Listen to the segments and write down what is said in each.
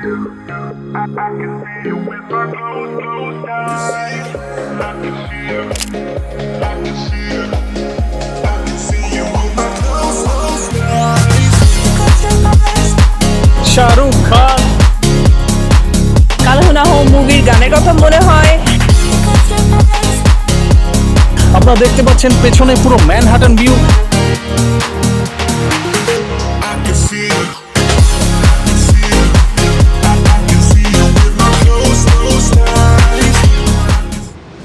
Shahrukh Khan. কালহুনা home মুভির গানের কথা মনে হয়। আপনারা দেখতে পাচ্ছেন পেছনে পুরো ম্যানহাটন ভিউ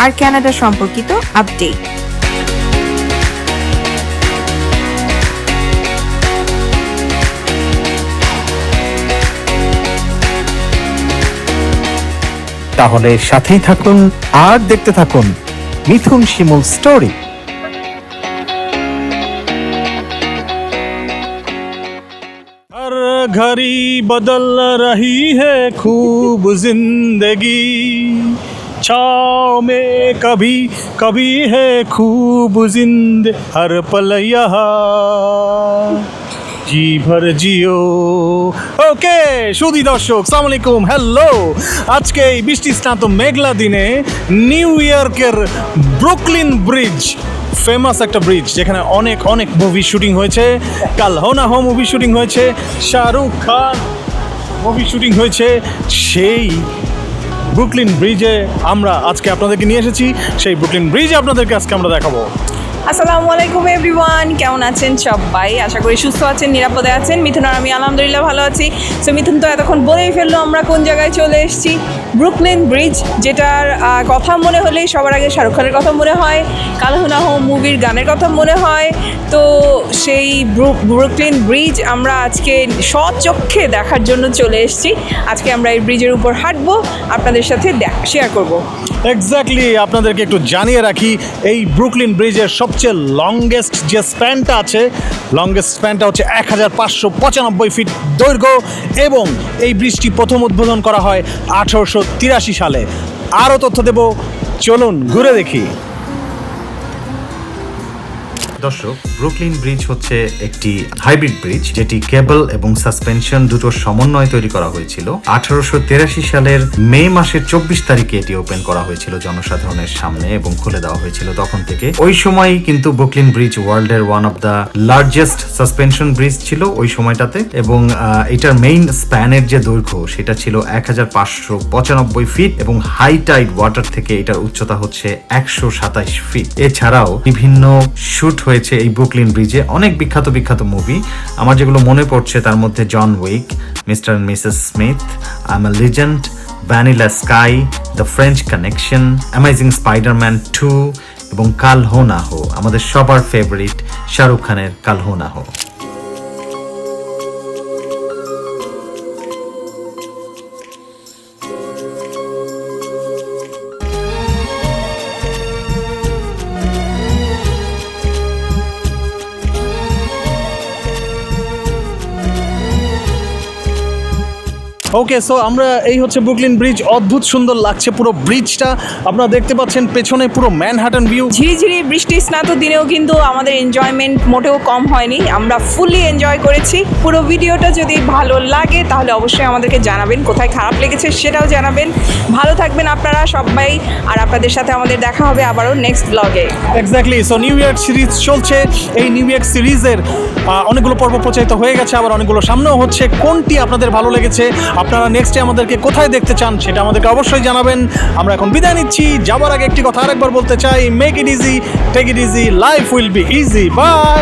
আর কানাডা সম্পর্কিত আপডেট তাহলে সাথেই থাকুন আর দেখতে থাকুন মিথুন শিমুল স্টোরি हर घड़ी बदल रही है खूब जिंदगी छाव में कभी कभी है खूब जिंद हर पल यहाँ জি ভর জিও ওকে সুদি দর্শক সালাম আলাইকুম হ্যালো আজকে এই বৃষ্টি স্নাত মেঘলা দিনে নিউ ইয়র্কের ব্রুকলিন ব্রিজ ফেমাস একটা ব্রিজ যেখানে অনেক অনেক মুভি শুটিং হয়েছে কাল হোনা হো মুভি শুটিং হয়েছে শাহরুখ খান মুভি শুটিং হয়েছে সেই ব্রুকলিন ব্রিজে আমরা আজকে আপনাদেরকে নিয়ে এসেছি। সেই ব্রুকলিন ব্রিজে আপনাদেরকে আজকে আমরা দেখাবো। আসসালামু আলাইকুম এভরিওয়ান, কেমন আছেন সবাই? আশা করি সুস্থ আছেন, নিরাপদে আছেন। মিথুন আর আমি আলহামদুলিল্লাহ ভালো আছি। সো মিথুন তো এতক্ষণ বলেই ফেলল আমরা কোন জায়গায় চলে এসেছি। ব্রুকলিন ব্রিজ যেটার কথা মনে হলেই সবার আগে শাহরুখ খানের কথা মনে হয়, কালহুনা হোম মুভির গানের কথা মনে হয়। তো সেই ব্রু- ব্রুকলিন ব্রিজ আমরা আজকে স্বচক্ষে দেখার জন্য চলে এসেছি। আজকে আমরা এই ব্রিজের উপর হাঁটবো, আপনাদের সাথে শেয়ার করব। এক্স্যাক্টলি আপনাদেরকে একটু জানিয়ে রাখি, এই ব্রুকলিন ব্রিজের সবচেয়ে লংগেস্ট যে স্প্যানটা আছে লংগেস্ট স্প্যানটা হচ্ছে এক হাজার পাঁচশো পঁচানব্বই ফিট দৈর্ঘ্য এবং এই ব্রিজটি প্রথম উদ্বোধন করা হয় আঠারোশো তিরাশি সালে। আরও তথ্য দেব, চলুন ঘুরে দেখি। দর্শক ব্রুকলিন ব্রিজ হচ্ছে একটি হাইব্রিড ব্রিজ যেটি কেবল এবং সাসপেনশন দুটোর সমন্বয়ে তৈরি করা হয়েছিল। আঠারোশো সালের মে মাসের চব্বিশ তারিখে এটি ওপেন করা হয়েছিল জনসাধারণের সামনে এবং খুলে দেওয়া হয়েছিল তখন থেকে। ওই সময় কিন্তু ব্রুকলিন ব্রিজ ওয়ার্ল্ডের one of the largest suspension bridge ছিল ওই সময়টাতে এবং এটার মেইন স্প্যানের যে দৈর্ঘ্য সেটা ছিল এক হাজার পাঁচশো পঁচানব্বই ফিট এবং হাই টাইড ওয়াটার থেকে এটার উচ্চতা হচ্ছে একশো সাতাইশ ফিট এছাড়াও বিভিন্ন শুট হয়েছে এই ব্রুকলিন ব্রিজে অনেক বিখ্যাত বিখ্যাত মুভি আমার যেগুলো মনে পড়ছে, তার মধ্যে John Wick Mr and Mrs Smith I am Legend Vanilla Sky the French Connection Amazing Spiderman two এবং কাল হো না হো আমাদের সবার ফেভারিট শাহরুখ খানের কাল হো না হো ওকে সো আমরা এই হচ্ছে ব্রুকলিন ব্রিজ অদ্ভুত সুন্দর লাগছে পুরো ব্রিজটা আপনারা দেখতে পাচ্ছেন পেছনে পুরো ম্যানহাটন ভিউ ঝিরিঝিরি বৃষ্টি স্নাত দিনেও কিন্তু আমাদের এনজয়মেন্ট মোটেও কম হয়নি। আমরা ফুললি এনজয় করেছি। পুরো ভিডিওটা যদি ভালো লাগে তাহলে অবশ্যই আমাদেরকে জানাবেন কোথায় খারাপ লেগেছে সেটাও জানাবেন। ভালো থাকবেন আপনারা সবাই আর আপনাদের সাথে আমাদের দেখা হবে আবারও নেক্সট ব্লগে exactly so New York series চলছে। এই নিউ ইয়র্ক সিরিজের অনেকগুলো পর্ব প্রচারিত হয়ে গেছে আবার অনেকগুলো সামনেও হচ্ছে। কোনটি আপনাদের ভালো লেগেছে? আপনারা নেক্সটে আমাদেরকে কোথায় দেখতে চান সেটা আমাদেরকে অবশ্যই জানাবেন। আমরা এখন বিদায় নিচ্ছি। যাবার আগে একটি কথা আরেকবার বলতে চাই। Make it easy take it easy life will be easy bye